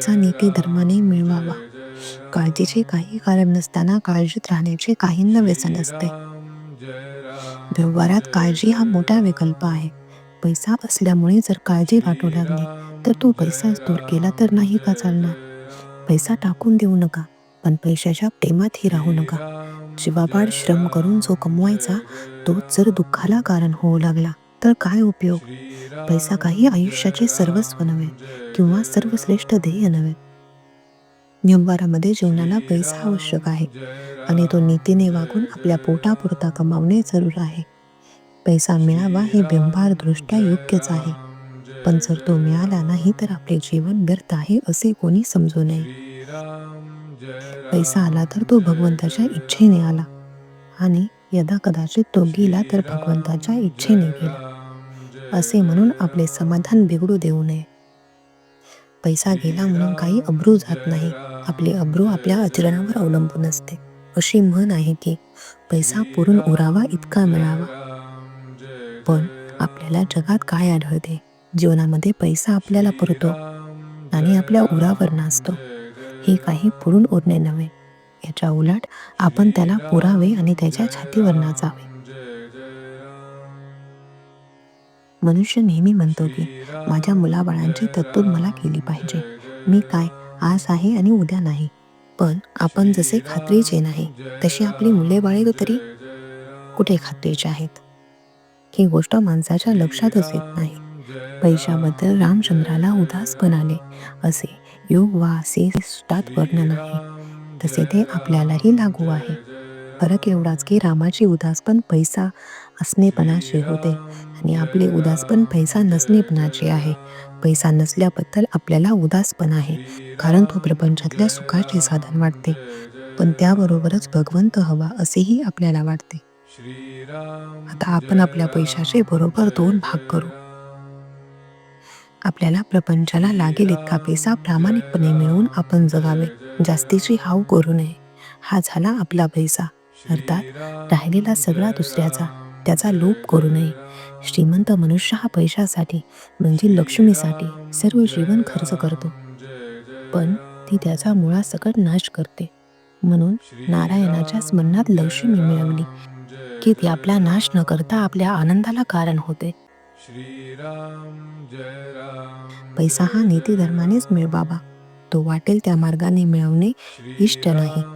चा नीती धर्माने मिळवावा. काळजीचे काही कारण नसताना काळजीत राहण्याचे काहींना व्यसन असते. व्यवहारात काळजी हा मोठा विकल्प आहे. पैसा असल्यामुळे जर काळजी वाटू लागली तर तो पैसाच दूर केला तर नाही का चालणार? पैसा टाकून देऊ नका पण पैशाच्या प्रेमातही राहू नका. जीवापाड श्रम करून जो कमवायचा तोच जर दुःखाला कारण होऊ लागला तर काय उपयोग? पैसा काही आयुष्याचे सर्वस्व नव्हे किंवा सर्वश्रेष्ठ ध्येय नव्हे. नियमवारामध्ये जीवनाला पैसा आवश्यक आहे आणि तो नीतीने वागून आपल्या पोटापुरता कमावणे जरूर आहे. पैसा मिळावा हे व्यवहारदृष्ट्या योग्यच आहे. पण जर तो मिळाला नाही तर आपले जीवन व्यर्थ आहे असे कोणी समजू नये. पैसा आला तर तो भगवंताच्या इच्छेने आला आणि यदा कदाचित तो गेला तर भगवंताच्या इच्छेने गेला. असे म्हणून आपले समाधान बिघडू देऊ नये. पैसा गेला म्हणून काही अब्रू जात नाही. आपले अब्रू आपल्या आचरणावर अवलंबून असते. अशी म्हण आहे की पैसा पुरून उरावा इतका मिळावा. पण आपल्याला जगात काय आढळते? जीवनामध्ये पैसा आपल्याला पुरतो आणि आपल्या उरावर नाचतो. हे काही पुरून उरणे नव्हे. याच्या उलट आपण त्याला पुरावे आणि त्याच्या छातीवर नाचावे. मनुष्य नेहमी म्हणतो की माझ्या मुलाबाळांची तरतूद मला केली पाहिजे. मी काय आज आहे आणि उद्या नाही. पण आपण जसे खात्रीचे नाही तशी आपली मुले बाळे तरी कुठे खात्रीचे आहेत? ही गोष्ट माणसाच्या लक्षातच येत नाही. पैशाबद्दल रामचंद्राला उदास आले. असे योग वा असे सुटात वर्णन आहे तसे ते आपल्यालाही लागू आहे. फरक एवढाच की रामाची उदासपण पैसा असणेपणाची होते. आणि आपले उदासपण पैसा नसणेपणाचे आहे. पैसा नसल्याबद्दल आपल्याला उदासपण आहे. कारण तो प्रपंचातल्या सुखाचे साधन वाटते. पण त्याबरोबरच भगवंत हवा असेही आपल्याला वाटते. आता आपण आपल्या पैशाचे बरोबर दोन भाग करू. आपल्याला प्रपंचाला लागेल इतका पैसा प्रामाणिकपणे मिळवून आपण जगावे. जास्तीची हाव करू नये. हा झाला आपला पैसा. अर्थात राहिलेला सगळा दुसऱ्याचा. त्याचा लोप करू नये. श्रीमंत मनुष्य हा पैशासाठी म्हणजे लक्ष्मीसाठी सर्व जीवन खर्च करतो. पण ती त्याचा मुळासकट नाश करते. म्हणून नारायणाच्या स्मरणात लक्ष्मी मिळवली की ती आपला नाश न करता आपल्या आनंदाला कारण होते. पैसा हा नीती धर्मानेच बाबा. तो वाटेल त्या मार्गाने मिळवणे इष्ट नाही.